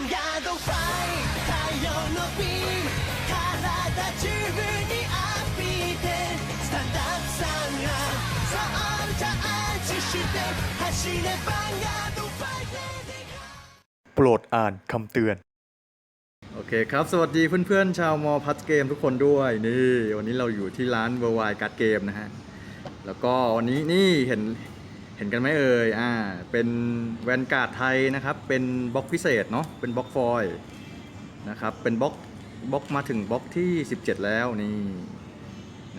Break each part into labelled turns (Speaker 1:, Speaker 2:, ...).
Speaker 1: ヤードファイ太陽のビーム体自分に浴びてスタンダップサンラソウルチャージして走れバンヤードファイ
Speaker 2: โปรดอ่านคำเตือน โอเคครับ สวัสดีเพื่อนๆ ชาวมอพัทเกมทุกคนด้วย นี่ วันนี้เราอยู่ที่ร้านเวอร์ไวการ์ดเกมนะฮะ แล้วก็วันนี้นี่เห็นเ ห็นกันไหมเอ่ยอ่าเป็นแวนการ์ดไทยนะครับ เป็นบล็อกพิเศษเนาะเป็นบล็อกฟอยล์นะครับ เป็นบล็อกบล็อกมาถึงบล็อกที่ 17 แล้วนี่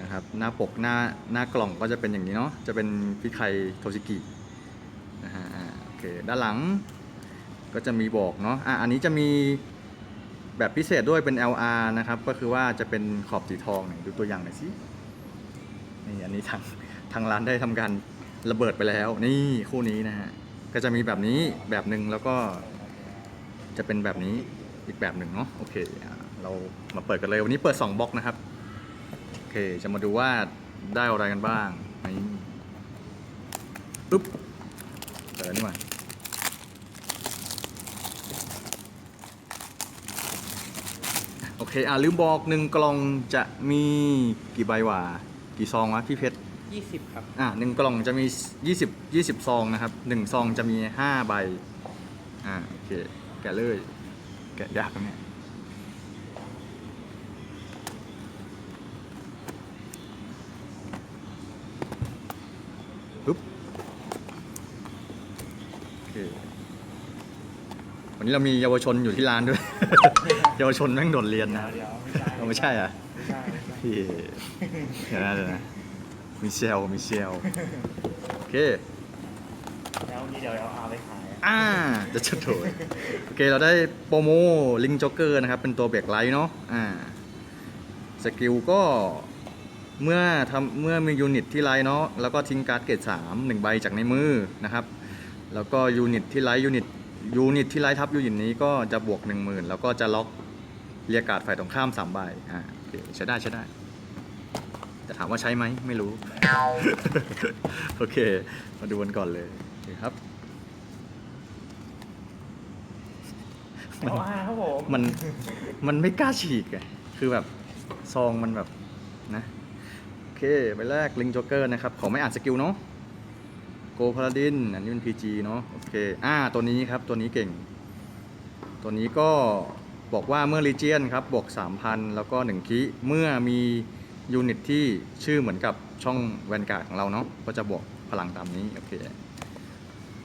Speaker 2: นะครับหน้าปกหน้าหน้ากล่องก็จะเป็นอย่างนี้เนาะจะเป็นพี่ไคโทชิกินะฮะโอเคด้านหลังก็จะมีบอกเนาะอะอันนี้จะมีแบบพิเศษด้วยเป็น LR นะครับ ก็คือว่าจะเป็นขอบสีทองหนดูตัวอย่างหน่อยสินี่อันนี้ทางทางร้านได้ทำการ ระเบิดไปแล้ว นี่คู่นี้นะฮะก็จะมีแบบนี้แบบหนึ่งแล้วก็จะเป็นแบบนี้อีกแบบหนึ่งเนาะโอเคเรามาเปิดกันเลยวันนี้เปิด 2บล็อกนะครับโอเคจะมาดูว่าได้อะไรกันบ้างนี่ปุ๊บเปิดนนี่มาโอเคอะลืมบอกหนึ่งกล่องจะมีกี่ใบวะกี่ซองวะพี่เพชร
Speaker 3: ยี่สิบครับ
Speaker 2: อะหนึ่งกล่องจะมี 20 20 ซองนะครับหนึ่งซองจะมี 5 ใบ อ่าโอเค แกะเลย แกะยากนะเนี่ยปึ๊บโอเควันนี้เรามีเยาวชนอยู่ที่ร้านด้วย เยาวชนแม่งโดดเรียนนะ
Speaker 3: เดี๋ยว
Speaker 2: เอาไม่ใช่เหรอะ
Speaker 3: ไม่ใช่ไม่ใช่
Speaker 2: พี่เดี๋ยวนะเดี๋ยวนะ มิเชลมิเชลโอเค
Speaker 3: แล้วนี่เดี๋ยวเอาไปขาย
Speaker 2: อ่าจะชดโถยโอเค เราได้โปรโมลิงจ็อกเกอร์นะครับ เป็นตัวเบรกไลท์เนาะอ่าสกิลก็เมื่อทำเมื่อมียูนิตที่ไลท์เนาะแล้วก็ทิ้งการ์ดเกรดสามหนึ่งใบจากในมือนะครับ แล้วก็ยูนิตที่ไลท์ยูนิตยูนิตที่ไลท์ทับยูนิตนี้ก็จะบวก 1 0,000 แล้วก็จะล็อกเรียกการ์ดฝ่ายตรงข้าม3ใบอ่าโอเคใช้ได้ใช้ได้ แต่ถามว่าใช้ไหมไม่รู้ โอเค มาดูกันก่อนเลยโอเคครับ
Speaker 3: เอาอาครับผม
Speaker 2: มันมันไม่กล้าฉีกไงคือแบบซองมันแบบนะโอเคไปแรกลิงจ็อกเกอร์นะครับ ขอไม่อ่านสกิลเนาะโกพาราดินอันนี้เป็น PG เนาะโอเคอ่าตัวนี้ครับตัวนี้เก่ง ตัวนี้ก็บอกว่าเมื่อ Legion ครับบวก 3,000 แล้วก็1คิเมื่อมี ยูนิตที่ชื่อเหมือนกับช่องแวนการ์ดของเราเนาะก็จะบวกพลังตามนี้ โอเค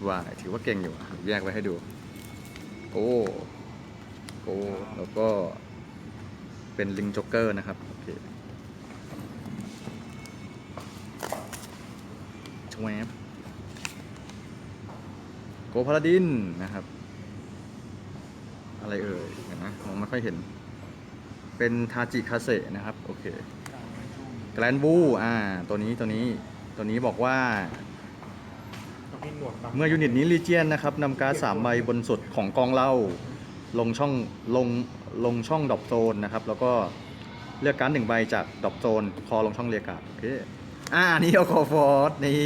Speaker 2: ว่าถือว่าเก่งอยู่แยกไว้ให้ดูโอ้โกแล้วก็เป็นลิงจ็อกเกอร์นะครับ โอเคชวบโกพาราดินนะครับ อะไรเอ่ยนไหมมองไม่ค่อยเห็น เป็นทาจิคาเซนะครับ โอเค แกลนบูอ่า ตัวนี้ตัวนี้ตัวนี้บอกว่า
Speaker 3: ต้องมีหนวดบัง
Speaker 2: เมื่อยูนิตนี้ลีเจียนนะครับนำการ์ดสามใบบนสุดของกองเหล่า ลงช่องลงลงช่องดรอปโซนนะครับ แล้วก็เลือกการ์ดหนึ่งใบจากดรอปโซน คอลงช่องเรียกการ์ดโอเคอ่านี่เอาคอฟอร์ดนี่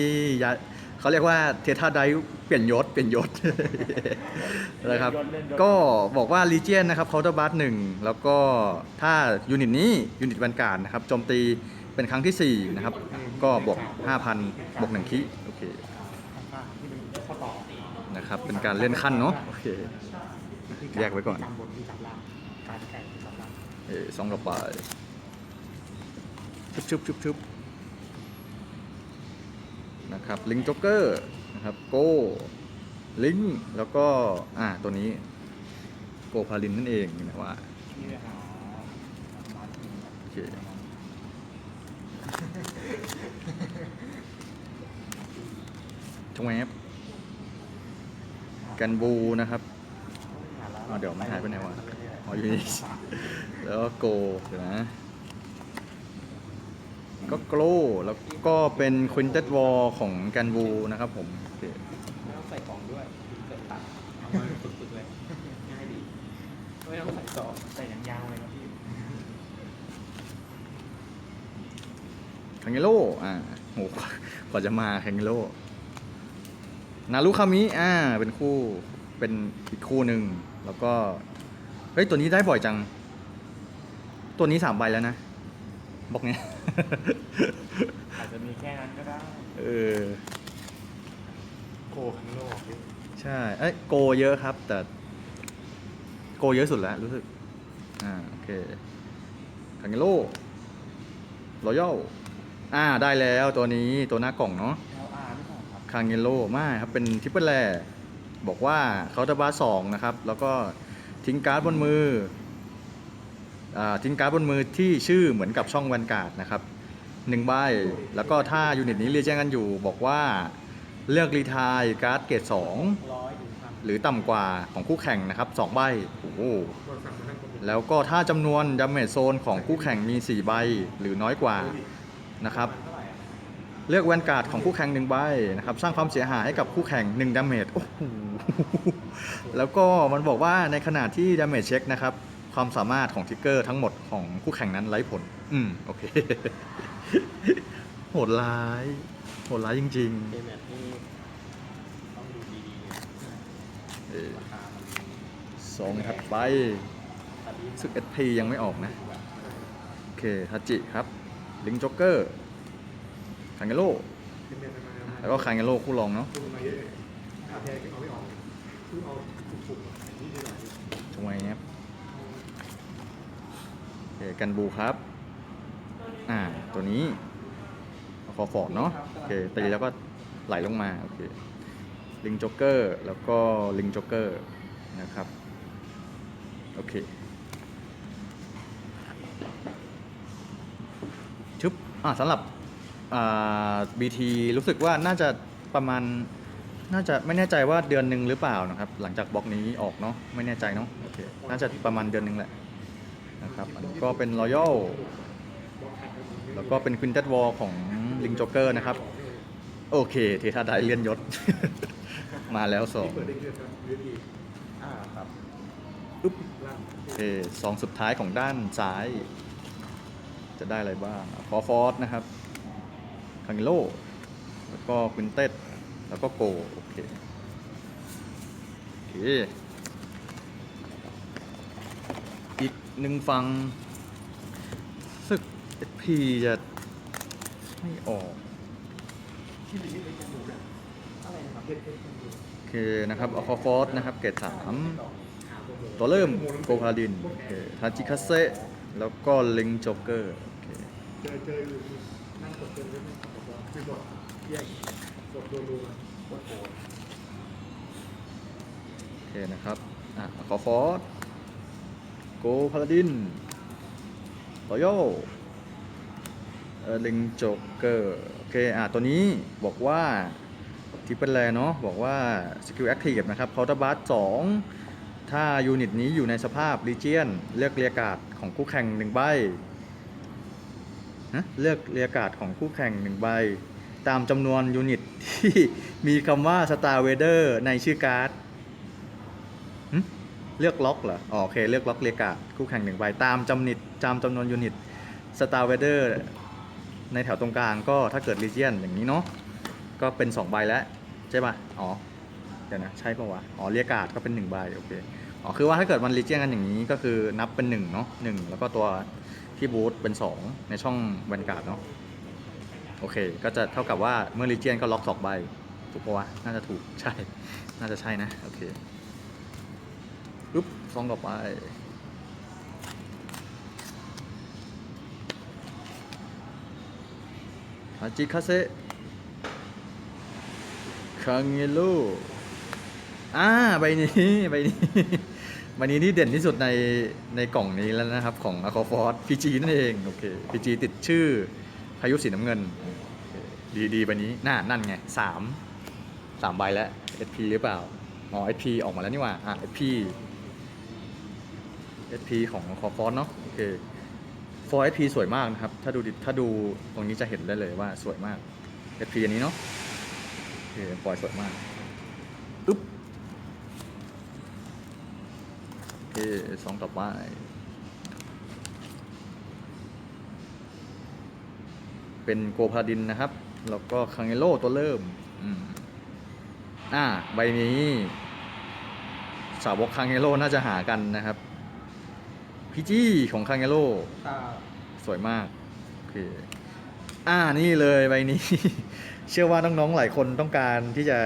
Speaker 2: ยาเขาเรียกว่าเทท่าไดเปลี่ยนยศเปลี่ยนยศนะครับก็บอกว่าลีเจียนนะครับเคาน์เตอร์บัสหนึ่งแล้วก็ถ้ายูนิตนี้ยูนิตแวนการ์ดนะครับโจมตี เป็นครั้งที่ 4 นะครับ ก็บวก 5,000 บวก1คิโอเค
Speaker 3: ข้างๆที่เป็นข้อต่อ
Speaker 2: นะครับ เป็นการเล่นขั้นเนาะโอเค แยกไว้ก่อน
Speaker 3: จำบนที่จับล่างกรแข่งจับล่าง
Speaker 2: เออสองต่อไปชุบชุบชุบชุบนะครับ ลิงจ็อกเกอร์นะครับ โก้ ลิง แล้วก็ อ่า ตัวนี้ โกพาลินนั่นเองนะว่า
Speaker 3: ที่ไปหา
Speaker 2: โอเคชง แวบกันบูนะครับ
Speaker 3: หาแล้ว
Speaker 2: อ๋อเดี๋ยวไม่หายไปไหนวะอ๋ออยู่นี่แล้วก็โกเดี๋ยวนะ ก็โกลแล้วก็เป็นควินเต็ดวอลของแกนบูนะครับผมโอเค
Speaker 3: ไม่ต้องใส่กล่องด้วยเกิดตัดเอามาฝึกๆเลย ง่ายดี ไม่ต้องใส่ต่อใส่อย่างยาวเลยครับพี่
Speaker 2: คังเกโลอ่าโหกว่าจะมาคังเกโล นารุคามิอ่าเป็นคู่เป็นอีกคู่หนึ่งแล้วก็เฮ้ยตัวนี้ได้บ่อยจัง ตัวนี้สามใบแล้วนะบล็อกเนี้ย
Speaker 3: อาจจะมีแค่นั้นก็ได้
Speaker 2: เออ
Speaker 3: โกคังโลกพี่
Speaker 2: ใช่ เอ้ยโกเยอะครับ แต่ โกเยอะสุดแล้ว รู้สึก อ่า โอเคคังเกโลรอยัลอ่า ได้แล้วตัวนี้ตัวหน้ากล่องเนาะ
Speaker 3: คา
Speaker 2: งเยโลไม่ครับเป็นทิปเปิลแลบอกว่าเขาจะบาสองนะครับ แล้วก็ทิ้งการ์ดบนมืออทิ้งการ์ดบนมือที่ชื่อเหมือนกับช่องแวนการ์ดนะครับหนึ่งใบ แล้วก็ถ้ายูนิตนี้เรียกแจ้งกันอยู่ บอกว่าเลือกรีทายการ์ดเกรดสองหรือต่ำกว่าของคู่แข่งนะครับสองใบโอ้โหแล้วก็ถ้าจำนวนดาเมจโซนของคู่แข่งมี 4 ใบหรือน้อยกว่านะครับ
Speaker 3: เร่อะ
Speaker 2: เลือกแวนการ์ดของคู่แข่งหนึ่งใบนะครับสร้างความเสียหายให้กับคู่แข่ง1ดาเมจโอ้โหแล้วก็มันบอกว่าในขณะที่ดาเมจเช็คนะครับความสามารถของทิกเกอร์ทั้งหมดของคู่แข่งนั้นไร้ผล อืม โอเค โหดร้าย โหดร้ายจริง
Speaker 3: เกมแบบนี้ต้องดูดีๆ
Speaker 2: เออ
Speaker 3: ราคามัน
Speaker 2: สองถัดไป
Speaker 3: ตัดดี
Speaker 2: ซึกเอสพียังไม่ออกนะ โอเคฮัจิครับ ลิงจ็อกเกอร์ คังเกโลแล้วก็คังเกโลคู่รองเนาะ
Speaker 3: ดูมาเยอะอาแพงไม่ออกคือเอาถูกๆนี่ดีหน่อย
Speaker 2: ทำไมครับโอเคกันบูครับ อ่า ตัวนี้คอฟอร์ดเนาะโอเคตีแล้วก็ไหลลงมา โอเค ลิงจ็อกเกอร์ แล้วก็ลิงจ็อกเกอร์นะครับ โอเคชุบอ่าสำหรับ อ่า BT รู้สึกว่าน่าจะประมาณน่าจะไม่แน่ใจว่าเดือนหนึ่งหรือเปล่านะครับ หลังจากบล็อกนี้ออกเนาะไม่แน่ใจเนาะโอเคน่าจะประมาณเดือนหนึ่งแหละนะครับอันนี้ก็เป็นรอยัลแล้วก็เป็นควินเต w วอลของลิงจ็อกเกอร์นะครับ โอเค เทธาไดเลียนยศ มาแล้วสอง
Speaker 3: อ่าครับ
Speaker 2: อุ๊บโอเคสองสุดท้ายของด้านซ้าย จะได้อะไรบ้างฟอฟอสนะครับ คังโลแล้วก็ควินเต็ดแล้วก็โก โอเค โอเค อีกหนึ่งฟังศึก SP จะไม่ออก
Speaker 3: ที่หนึ่งนี่เป็นะครับเพชรเพชรจมูก
Speaker 2: โอเคนะครับออฟอสนะครับ เกรดสามตัวเริ่มโกพาดินโอเคทาจิคาเซแล้วก็ลิงจ็อกเกอร์โอเค
Speaker 3: เจอเจออยู่นั่งกดเจอไม่ไม่กดบอลคือกดแยกกดรัวๆกดโอ
Speaker 2: โอเคนะครับ อะขอฟอสโกพาลาดินรอยัลเออลิงจ็อกเกอร์โอเค อะตัวนี้บอกว่าที่เป็นแลเนาะบอกว่าสกิลแอคทีฟนะครับเคาน์เตอร์บัสสองถ้ายูนิตนี้อยู่ในสภาพรีเจียนเลือกเรียกการ์ดของคู่แข่งหนึ่งใบ นะเลือกเรียการ์ดของคู่แข่งหนึ่งใบ ตามจำนวนยูนิตที่มีคำว่า Star Vader ในชื่อการ์ดเลือกล็อกเหรออ๋อโอเค เลือกล็อกเรียการ์ดคู่แข่งหนึ่งใบ ตามจำนิดตามจำนวนยูนิต Star Vader ในแถวตรงกลางก็ถ้าเกิด Legion อย่างนี้เนาะก็เป็น 2 ใบแล้วใช่ป่ะอ๋อเดี๋ยวนะใช่ป่าวะอ๋อเรียการ์ดก็เป็น1ใบโอเคอ๋อคือว่าถ้าเกิดมัน Legion กันอย่างนี้ก็คือนับเป็น1เนาะ1แล้วก็ตัว ที่บูทเป็น 2 ในช่องแวนการ์ดเนาะโอเค ก็จะเท่ากับว่าเมื่อ Legion ก็ล็อกสองใบ ถูกปะวะ น่าจะถูกใช่ น่าจะใช่นะ โอเคปุ๊บซองต่อไป ฮาจิคาเซคังเยโลอ่า ใบนี้ ใบนี้ ใบนี้ที่เด่นที่สุดในในกล่องนี้แล้วนะครับ ของอ q คอฟอร์ดพีจีนั่นเองโอเคพีจีติดชื่อพายุสีน้ำเงิน ดีดีใบนี้น่านั่นไงสามสามใบแล้ว SP หรือเปล่าอ๋อ SP ออกมาแล้วนี่ว่าอะ SP SP ของคอฟอร์เนาะโอเคฟอร์ SP สวยมากนะครับ ถ้าดูถ้าดูตรงนี้จะเห็นได้เลยว่าสวยมาก SP อันนี้เนาะโอเคฟอยสวยมากอึ๊บ โอเคสองต่อไปเป็นโกพาดินนะครับ แล้วก็คังเอโลตัวเริ่มอืมอ่า ใบนี้ สาวกคังเอโร่น่าจะหากันนะครับ พีจี้ของคังเอโร่
Speaker 3: ถ้า
Speaker 2: สวยมาก โอเค อ่า นี่เลยใบนี้ เชื่อว่าน้องๆ หลายคนต้องการที่จะ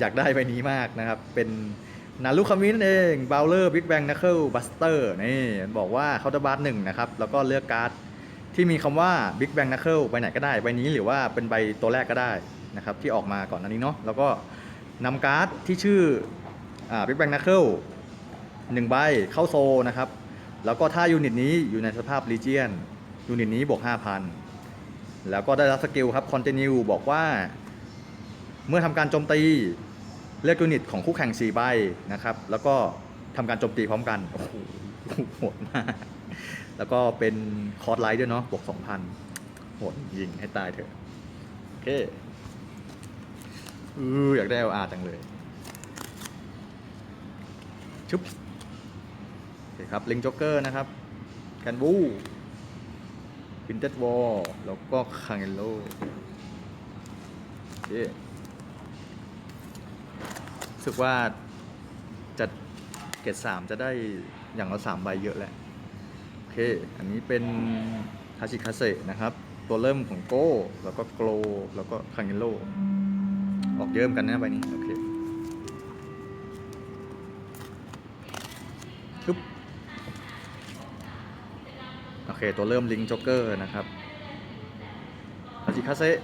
Speaker 2: อยากได้ใบนี้มากนะครับ เป็น นารุคามินเองบลเลอร์บิ๊กแบงนัคเคิลบัสเตอร์นี่บอกว่าเคาน์เตอร์บาร์หนึ่งนะครับ แล้วก็เลือกการ์ดที่มีคำว่า Big Bang Knuckle ใบไหนก็ได้ใบนี้หรือว่าเป็นใบตัวแรกก็ได้นะครับที่ออกมาก่อนอันนี้เนาะแล้วก็นำการ์ดที่ชื่ออ่า Big Bang Knuckle หนึ่งใบเข้าโซนะครับ แล้วก็ถ้ายูนิตนี้อยู่ในสภาพ Legion ยูนิตนี้บวก 5,000 แล้วก็ได้รับสกิลครับ Continue บอกว่า เมื่อทำการโจมตี เลือกยูนิตของคู่แข่ง4ใบนะครับ แล้วก็ทำการโจมตีพร้อมกัน โอ้โหโหดมาก แล้วก็เป็นคอร์สไลท์ด้วยเนาะบวก2,000โหดยิงให้ตายเถอะ โอเคอืออยากได้ LR จังเลยชุบโอเคครับลิงจ็อกเกอร์นะครับกันบูวินเท d วอลแล้วก็คังเอโลโอเค รู้สึกว่าจะเกรดสามจะได้อย่างละสามใบเยอะแหละ โอเค อันนี้เป็นคาชิคาเซนะครับ ตัวเริ่มของโก้ แล้วก็โกลแล้วก็คังเอโลออกเยอะเหมือนกันนะใบนี้ โอเคชุบโอเค ตัวเริ่มลิงจ็อกเกอร์นะครับอาจิคาเซะ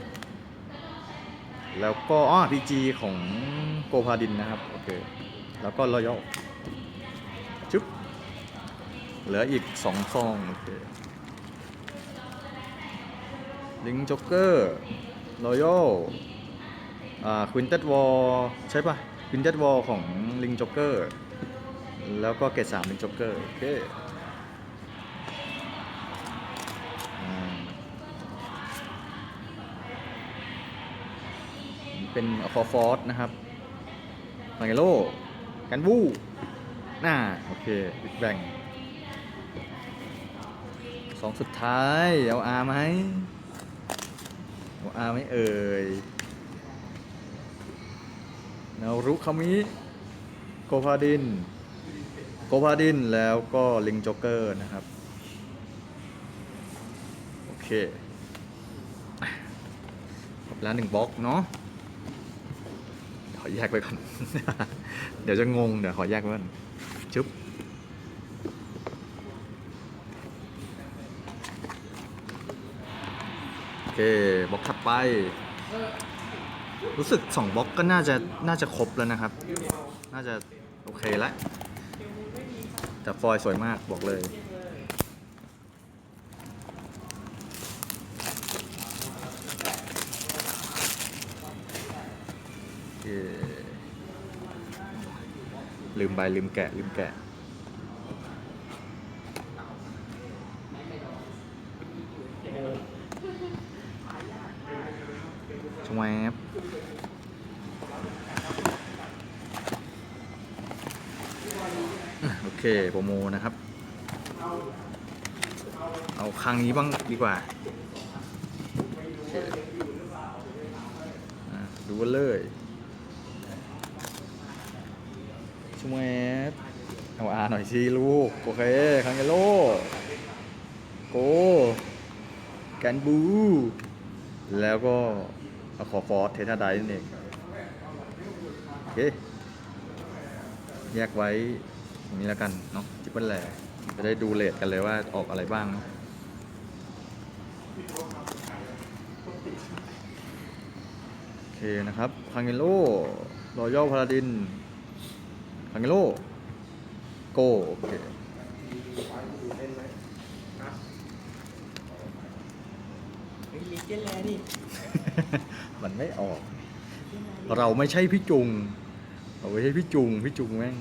Speaker 2: แล้วก็อ้อพีจีของโกพาดินนะครับ โอเค แล้วก็รอยัลจุ๊บเหลืออีกสองซอง โอเค ลิงจ็อกเกอร์รอยัลอ่าควินเต็ดวอลใช่ปะควินเต็ดวอลของลิงจ็อกเกอร์ แล้วก็เกรดสามลิงจ็อกเกอร์ โอเค เป็นคอฟอร์สนะครับมาเกโลกันวูน่าโอเคบิ๊กแบงสองสุดท้ายเอาอาไหมเอาอาไหมเอ่ยนารุคามิโกพาดิน โกพาดินแล้วก็ลิงจ็อกเกอร์นะครับ โอเคครบแล้วหนึ่งบล็อกเนาะ ขอแยกไปก่อน เดี๋ยวจะงง เดี๋ยวขอแยกไว้ก่อนชุบโอเคบล็อกถัดไป รู้สึกสองบล็อกก็น่าจะน่าจะครบแล้วนะครับ น่าจะโอเคแล้วแต่ฟอยสวยมากบอกเลย โอเค ลืมใบลืมแกะลืมแกะ ชวบอะโอเคโปรโมนะครับ เอาครั้งนี้บ้างดีกว่าโอเคอะดูกันเลย ชวบเอาอาหน่อยสิลูก โอเค คังเกโลโกแกนบู แล้วก็อาขอฟอสเทธาไดนั่นเองโอเค แยกไว้ตรงนี้แล้วกันเนาะจิปเปิลแหล่จะได้ดูเลทกันเลยว่าออกอะไรบ้างเนาะโอเคนะครับคังเกโลรอยัลพาราดิน คังเกโลโกโอเค
Speaker 3: เฮ้ยลิเจนแลนี่
Speaker 2: มันไม่ออก เราไม่ใช่พี่จุง เราไม่ใช่พี่จุง พี่จุงแม่ง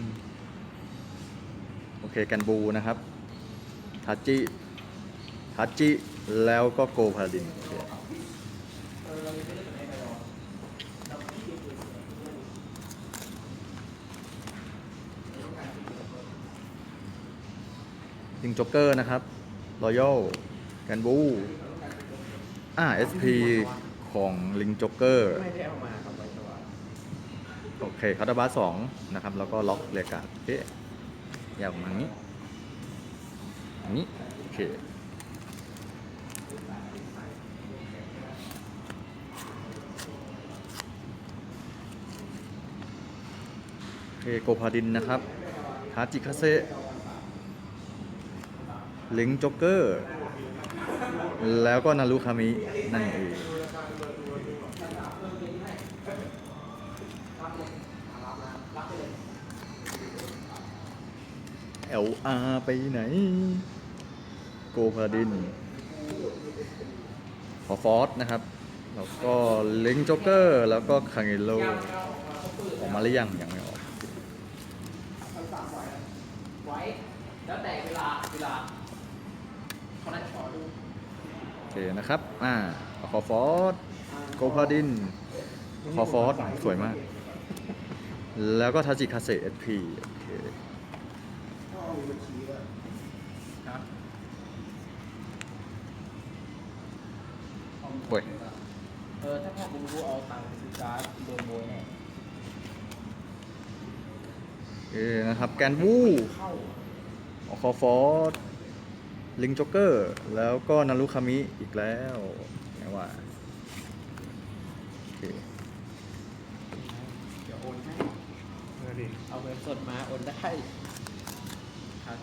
Speaker 2: โอเคกันบูนะครับทัจจิทัจจิแล้วก็โกพาดินโอเค ยิงจ็อกเกอร์นะครับรอยัลกันบูอ่า SP ของลิงจ็อกเกอร์
Speaker 3: ไม่ได้เอามาครับไว้ตัว
Speaker 2: โอเคคาร์ดบาสองนะครับ แล้วก็ล็อกเรียกาโอเคยาวมาอย่างนี้นี้โอเคโอเคโกพาดินนะครับฮาจิคาเซ ลิงจ็อกเกอร์ แล้วก็นารุคามินั่นเองเอลอาไปไหน โกพาดิน ขอฟอสนะครับ แล้วก็ลิงจ็อกเกอร์ แล้วก็คังเอโลออกมาหรือยังยังไม่ออก
Speaker 3: ไว้แล้วแต่เวลาเวลา เขาน่าจะขอดู
Speaker 2: โอเคนะครับ อ่า ขอฟอสโกพาดิน ขอฟอสสวยมาก แล้วก็ทาจิคาเซเอสพีโอเค
Speaker 3: ครับ
Speaker 2: โอ้ย
Speaker 3: เออถ้าพ่อกูรู้เอาตังค์ไปซื้อการ์ดโดนโบยแน่
Speaker 2: โอเคนะครับ แกนวู
Speaker 3: เข้า
Speaker 2: ขอฟอส ลิงจ็อกเกอร์ แล้วก็นารุคามิอีกแล้วไงว่าโอเค
Speaker 3: เดี๋ยวโอนให้
Speaker 4: เออดิ
Speaker 3: เอาเงินสดมาโอนได้ครับ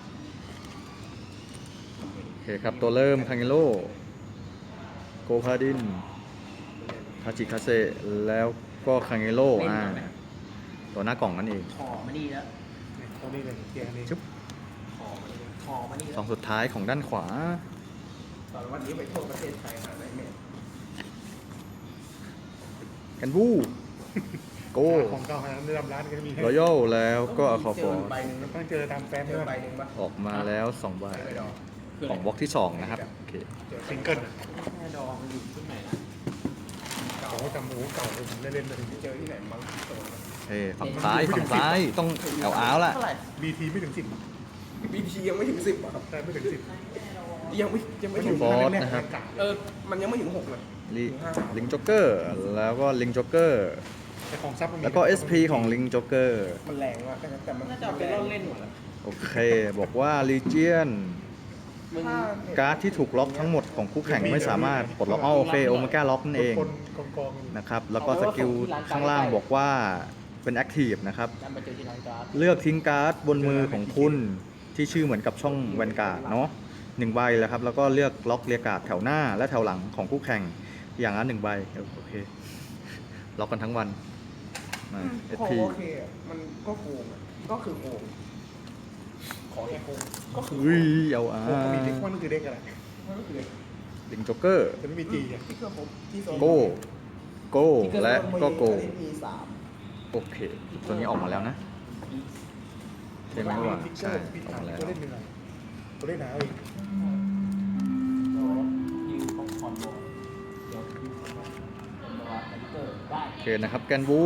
Speaker 2: โอเคครับ ตัวเริ่มคังเอโลโกพาดินทาจิคาเซแล้วก็คังเอโลอ่าตัวหน้า กล่องนั่นเอง
Speaker 3: ขอมานี่แล้ว
Speaker 4: เนี่ยตรงนี้เลยเกียร์นี้
Speaker 2: ชึบ
Speaker 3: ข อมานี่ขอมานี่
Speaker 2: ส
Speaker 3: แล้
Speaker 2: อ
Speaker 3: ว
Speaker 2: งสุดท้ายของด้านขวา
Speaker 3: ตอนวันนี้ไปทั่วประเทศไทยหาได้ไหม
Speaker 2: กันบูโก
Speaker 4: ของเก่าหาเรื่องร้านก็จะมีให้
Speaker 2: รอยัลแล้วก็อคอฟอ
Speaker 3: เจ
Speaker 2: ร์
Speaker 3: ใบหนึ่ง
Speaker 4: ต้องเจอตามแฟ้ม
Speaker 3: เจ
Speaker 4: ด้
Speaker 3: อ
Speaker 4: วย
Speaker 3: ใบหนึ่งปะ
Speaker 2: ออกมาแล้ว2ใบ
Speaker 3: ไม่ดอก
Speaker 2: ของบล็อกที่2นะครับโอเค
Speaker 4: เจอซิงเกิล
Speaker 3: แม่ดองมันอยู่ที่ไหนนะ
Speaker 4: ของจำหมูเก่าผมเล่นๆเลย
Speaker 3: เจอที่ไหนมั้งโซน
Speaker 2: เฮ้ฝั่งซ้ายฝั่งซ้ายต้องเอาอ้าวละ
Speaker 3: เท่าไหร่
Speaker 4: บีทีไม่ถึงสิบ
Speaker 3: บีทียังไม่ถึงสิบอะ
Speaker 4: แต่ไม่ถึงสิบ
Speaker 3: ยังไม่ยังไม่
Speaker 2: ไม่
Speaker 3: ถึ
Speaker 2: ถึ
Speaker 3: ง
Speaker 2: งฟอสนะครับ
Speaker 3: เออมันยังไม่ถึงหกเลย
Speaker 2: ลิลิงจ็อกเกอร์ แล้วก็ลิงจ็อกเกอร์
Speaker 4: แต่ของซับมันมี
Speaker 2: แล้วก็ SP ของลิงจ็อกเกอร์
Speaker 3: มันแรงมากแต่มันน่าจะเป็นเล่นหมดแล้ว
Speaker 2: โอเค บอกว่าลีเจียนการ์ดที่ถูกล็อกทั้งหมดของคู่แข่งไม่สามารถปลดล็อกอ้อโอเคโอเมก้าล็อกนั่นเอง
Speaker 4: คนกองกอง
Speaker 2: นะครับ แล้วก็สกิลข้างล่างบอกว่าเป็นแอคทีฟนะครับ
Speaker 3: จำไปเจอที่ร้านการ์ด
Speaker 2: เลือกทิ้งการ์ดบนมือของคุณ ที่ชื่อเหมือนกับช่องแวนการ์ดเนาะหนึ่งใบแล้วครับ แล้วก็เลือกล็อกเรียกการ์ดแถวหน้าและแถวหลังของคู่แข่งอย่างละหนึ่งใบโอเคล็อกกันทั้งวันมาเอ
Speaker 3: ขอ
Speaker 2: พี
Speaker 3: โอเคอะมันก็โกงอะก็คือโกงขอแค่โกงก็คือโก
Speaker 2: อุ้ย
Speaker 3: ง
Speaker 2: เอาอ่า
Speaker 4: โอ้มีเด็กว่านั่นคือเด็กอะไร
Speaker 3: มันก็คือ
Speaker 2: ลิงจ็อกเกอร์
Speaker 4: แต่ไม่มีจีอะ
Speaker 3: ที่เครื่องผมที่โซน
Speaker 2: โก้โก้และก็โก้
Speaker 3: มีสาม
Speaker 2: โอเค ตัวนี้ออกมาแล้วนะ ใช่ไหมว่า
Speaker 4: พิกเกอ
Speaker 2: ใช่
Speaker 4: ร์พิก
Speaker 2: ออก
Speaker 4: ถาม
Speaker 2: มาแล้ว
Speaker 4: ก็เล่นเป็นไรตัวเล่นหนาเอาอีก
Speaker 3: ยิวของคอนโบเดี๋ยวยิวของคอนโบเป็นตัวคอมพิวเตอร์ได้
Speaker 2: โอเคนะครับ แกนบู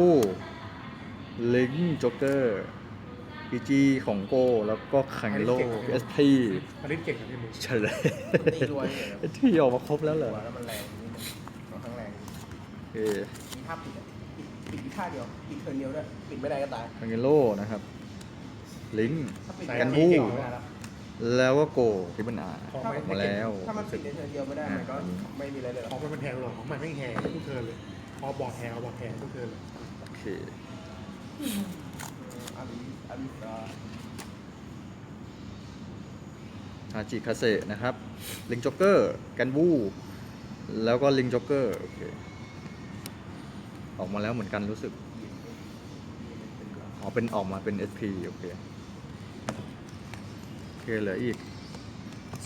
Speaker 2: ลิงจ็อกเกอร์พีจีของโก้แล้วก็คังโลเอสพี
Speaker 4: มาเล่นเก่งกับพี่มือ
Speaker 2: เฉลย
Speaker 3: ตีรวยเลย
Speaker 2: ที่ออกมาครบแล้วเหรอ
Speaker 3: หัวแล้วมันแรงนิดนึงค่อนข้างแรง
Speaker 2: โอเค
Speaker 3: มีท่าปิดอะปิดปิดอีกท่าเดียวปิดเทิร์นเดียวด้วยปิดไม่ได้ก็ตาย
Speaker 2: คังโลนะครับ ลิง
Speaker 3: ถ้าปิด
Speaker 2: กันบู
Speaker 3: เก่งไม่ได้แล้ว
Speaker 2: แล้วก็โกที่บันอา
Speaker 4: ของ
Speaker 2: อ
Speaker 4: ไม่
Speaker 2: อกมาแล้ว
Speaker 3: ถ้ามันปิดในเทิร์นเดียวไม่ได้มันก็ไม่มีอะไรเลยหร
Speaker 4: ขอ
Speaker 3: องก
Speaker 4: มันเป็นแทงหรอกของมันไม่แหงทุกเทิร์นเลยพอบอร์ดแหงเอาบอร์ดแหงทุกเทิร์นเลย
Speaker 2: โอเค
Speaker 3: อาริอาริสา
Speaker 2: ฮาจิคาเซนะครับ ลิงจ็อกเกอร์แกนบูแล้วก็ลิงจ็อกเกอร์โอเคออกมาแล้วเหมือนกันรู้สึกอ๋อเป็นออกมาเป็น SP โอเคโอ เคเหลืออีก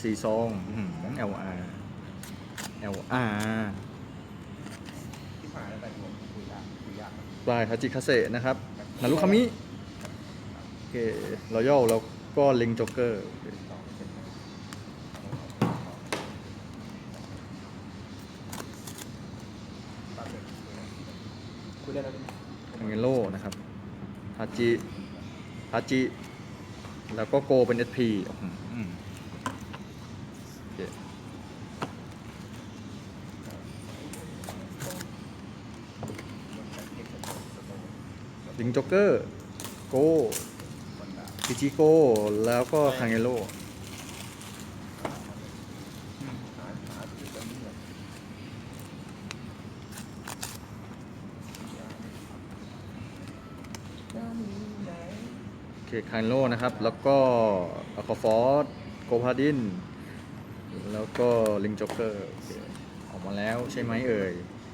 Speaker 2: สี่ซองอื้อหือ LR LR
Speaker 3: ที่ผ่านแล้วแต่ผมคุยยากคุยยาก
Speaker 2: ปลายฮาจิคาเซนะครับนารุคามิโอเครอยัลแล้วก็ลิงจ็อกเกอร์
Speaker 3: คุยได้แล้ว
Speaker 2: คังเงโลนะครับฮาจิฮาจิ แล้วก็โกเป็น SP ดิงจ็อกเกอร์ โกพิจิโก แล้วก็คังเอโล เคคังเอโลนะครับ แล้วก็อะคอฟอร์ดโกพาดิน แล้วก็ลิงจ็อกเกอร์โอเคออกมาแล้วใช่ไหมเอ่ย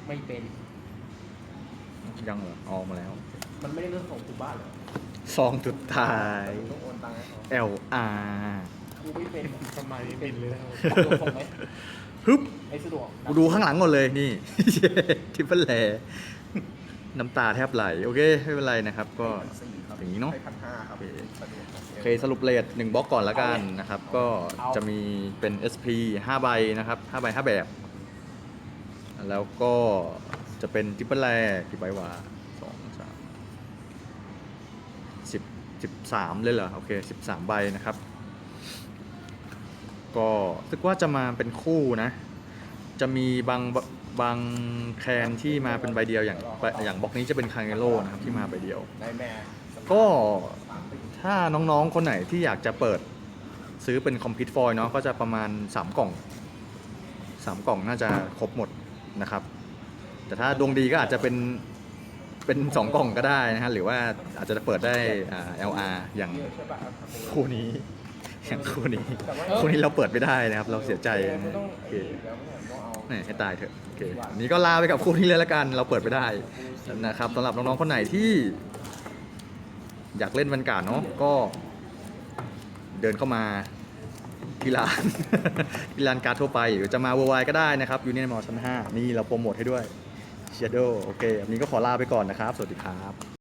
Speaker 3: ไม่เป็น
Speaker 2: ยังเหรอออกมาแล้ว
Speaker 3: มันไม่ได้เรื่องของกูบ้านเหรอ
Speaker 2: ซองสุดท้าย
Speaker 3: ต้องโอนตังค์ให้เขา
Speaker 2: LR
Speaker 3: กูไม่เป็น
Speaker 4: ทำไมบินเลยนะครับ
Speaker 3: สะดวกส่งไหม
Speaker 2: ฮึบ
Speaker 3: ไอ้สะดวก
Speaker 2: กูดูข้างหลังก่อนเลยนี่ ทิปเปิลแล น้ำตาแทบไหล โอเค ไม่เป็นไรนะครับ ก็อย่างนี้เนาะ
Speaker 5: พันห้าครับ
Speaker 2: โอเค
Speaker 5: สะดวก
Speaker 2: โอเคสรุปเลทหนึ่งบล็อกก่อนละกันนะครับ ก็จะมีเป็น SP 5 ใบนะครับ5ใบ5 แบบ แล้วก็จะเป็นทิปเปิลแลกี่ใบวะสองสามสิบสิบสามเลยเหรอ โอเคสิบสามใบนะครับ ก็รู้สึกว่าจะมาเป็นคู่นะ จะมีบาง บางแคนที่มาเป็นใบเดียวอย่างอย่างบล็อกนี้จะเป็นคางเกโลนะครับที่มาใบเดียว
Speaker 5: ได้แม่
Speaker 2: ก็ถ้าน้องๆคนไหนที่อยากจะเปิดซื้อเป็นคอมพิวต์ฟอยล์เนาะก็จะประมาณ 3 กล่อง 3 กล่องน่าจะครบหมดนะครับ แต่ถ้าดวงดีก็อาจจะเป็นเป็น 2 กล่องก็ได้นะฮะหรือว่าอาจจะเปิดได้อ่า LR อย่างคู่นี้ อย่างคู่นี้คู่นี้เราเปิดไม่ได้นะครับ เราเสียใจนะฮะโอเคแหม่ให้ตายเถอะโอเคอันนี้ก็ลาไปกับคู่นี้เลยละกัน เราเปิดไปได้นะครับสำหรับน้องๆคนไหนที่ อยากเล่นบรรยากาศเนาะก็ เดินเข้ามาที่ร้านที่ร้านการดทั่วไปหรือจะมาเวอร์ไวก็ได้นะครับยูเนียนมอชั้น5นี่เราโปรโมทให้ด้วยเชียโดโอเควันนี้ก็ขอลาไปก่อนนะครับ สวัสดีครับ